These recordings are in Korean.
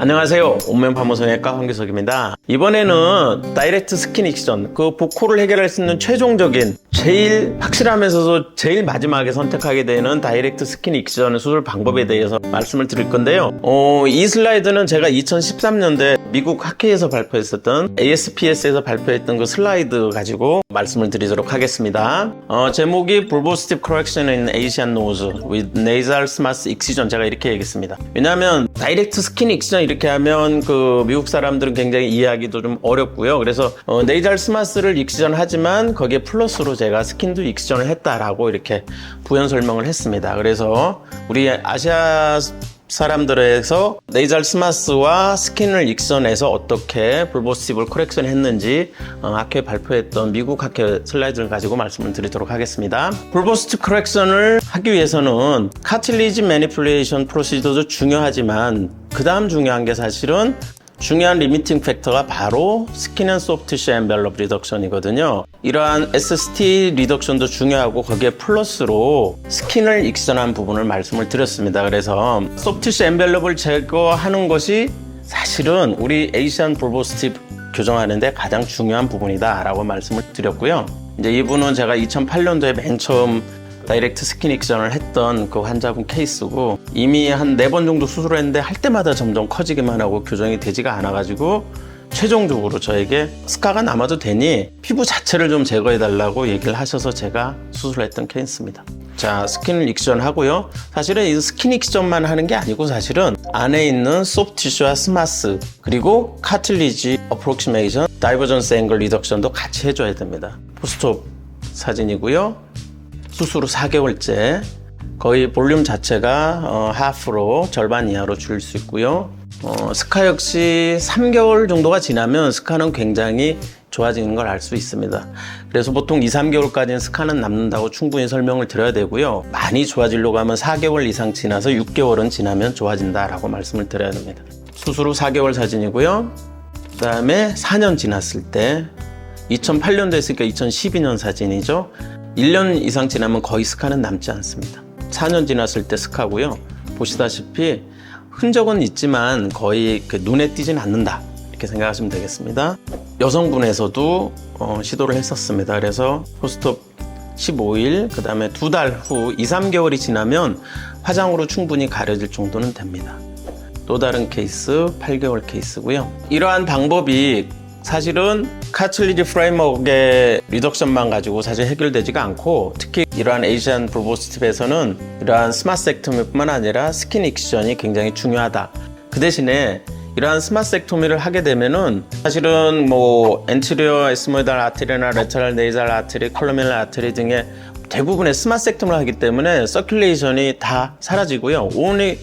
안녕하세요. 온면 파모성의과 황규석입니다. 이번에는 다이렉트 스킨 익션, 그 복코를 해결할 수 있는 최종적인, 제일 확실하면서도 제일 마지막에 선택하게 되는 다이렉트 스킨 익션 수술 방법에 대해서 말씀을 드릴 건데요. 어, 이 슬라이드는 제가 2013년대 미국 학회에서 발표했었던 ASPS에서 발표했던 그 슬라이드 가지고 말씀을 드리도록 하겠습니다. 어, 제목이 Bulbostive Correction in Asian Nose with Nasal Smooth Excision 제가 이렇게 얘기했습니다. 왜냐하면 다이렉트 스킨 익션 이렇게 하면 그 미국 사람들은 굉장히 이해하기도 좀 어렵고요. 그래서 어, 네이잘 스마스를 익시전 하지만 거기에 플러스로 제가 스킨도 익시전을 했다라고 이렇게 부연 설명을 했습니다. 그래서 우리 아시아 사람들에서 네이잘 스마스와 스킨을 익선해서 어떻게 불보스티브를 커렉션 했는지 어, 학회 발표했던 미국 학회 슬라이드를 가지고 말씀을 드리도록 하겠습니다. 불보스트 커렉션을 하기 위해서는 카틸리지 매니플레이션 프로시저도 중요하지만 그 다음 중요한 게 사실은 중요한 리미팅 팩터가 바로 스킨 앤 소프트 시 엠벨럽 리덕션이거든요. 이러한 SST 리덕션도 중요하고 거기에 플러스로 스킨을 익선한 부분을 말씀을 드렸습니다. 그래서 소프트 시 엠벨럽을 제거하는 것이 사실은 우리 에이시안 볼보스티브 교정하는데 가장 중요한 부분이다라고 말씀을 드렸고요. 이제 이분은 제가 2008년도에 맨 처음 다이렉트 스킨 익션을 했던 그 환자분 케이스고 이미 한 네 번 정도 수술을 했는데 할 때마다 점점 커지기만 하고 교정이 되지가 않아가지고 최종적으로 저에게 스카가 남아도 되니 피부 자체를 좀 제거해 달라고 얘기를 하셔서 제가 수술했던 케이스입니다. 자, 스킨 익션 하고요. 사실은 이 스킨 익션만 하는 게 아니고 사실은 안에 있는 소프트 티슈와 스마스 그리고 카틀리지 어프록시메이션 다이버전스 앵글 리덕션도 같이 해줘야 됩니다. 포스트업 사진이고요. 수술 후 4개월째 거의 볼륨 자체가 어, 하프로 절반 이하로 줄일 수 있고요. 어, 스카 역시 3개월 정도가 지나면 스카는 굉장히 좋아지는 걸 알 수 있습니다. 그래서 보통 2, 3개월까지는 스카는 남는다고 충분히 설명을 드려야 되고요. 많이 좋아지려고 하면 4개월 이상 지나서 6개월은 지나면 좋아진다라고 말씀을 드려야 됩니다. 수술 후 4개월 사진이고요. 그 다음에 4년 지났을 때 2008년도 했으니까 2012년 사진이죠. 1년 이상 지나면 거의 스카는 남지 않습니다. 4년 지났을 때 스카고요. 보시다시피 흔적은 있지만 거의 그 눈에 띄진 않는다. 이렇게 생각하시면 되겠습니다. 여성분에서도 어, 시도를 했었습니다. 그래서 포스트업 15일, 그 다음에 두 달 후 2, 3개월이 지나면 화장으로 충분히 가려질 정도는 됩니다. 또 다른 케이스 8개월 케이스고요. 이러한 방법이 사실은 카틀리지 프레임워크의 리덕션만 가지고 사실 해결되지가 않고 특히 이러한 에이시안 브로보스티브에서는 이러한 스마트섹토미뿐만 아니라 스킨 익션이 굉장히 중요하다. 그 대신에 이러한 스마트섹토미를 하게 되면은 사실은 뭐 엔티리어 에스모이달 아트리나 레터럴 네이잘 아트리, 컬러밀 아트리 등의 대부분의 스마트섹토미를 하기 때문에 서큘레이션이 다 사라지고요. 오늘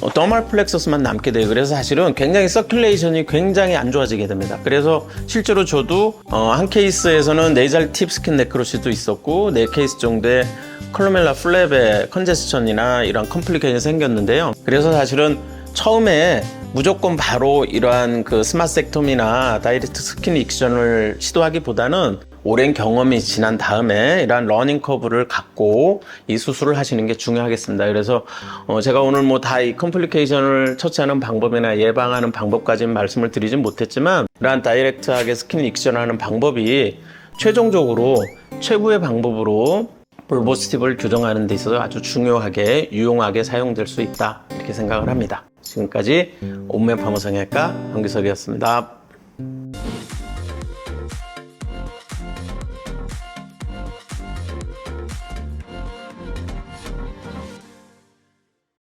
어, 더말 플렉서스만 남게 돼요. 그래서 사실은 굉장히 서큘레이션이 굉장히 안 좋아지게 됩니다. 그래서 실제로 저도 어, 한 케이스에서는 네이잘 팁 스킨 네크로시도 있었고 네 케이스 정도의 컬로멜라 플랩의 컨제스천이나 이런 컴플리케이션이 생겼는데요. 그래서 사실은 처음에 무조건 바로 이러한 그 스마트 섹톰이나 다이렉트 스킨 익션을 시도하기보다는 오랜 경험이 지난 다음에 이러한 러닝 커브를 갖고 이 수술을 하시는 게 중요하겠습니다. 그래서 어 제가 오늘 뭐 다 이 컴플리케이션을 처치하는 방법이나 예방하는 방법까지는 말씀을 드리진 못했지만 이러한 다이렉트하게 스킨 익션하는 방법이 최종적으로 최고의 방법으로 볼보스티브를 교정하는 데 있어서 아주 중요하게 유용하게 사용될 수 있다 이렇게 생각을 합니다. 지금까지 온면 파모성형외과 황규석이었습니다.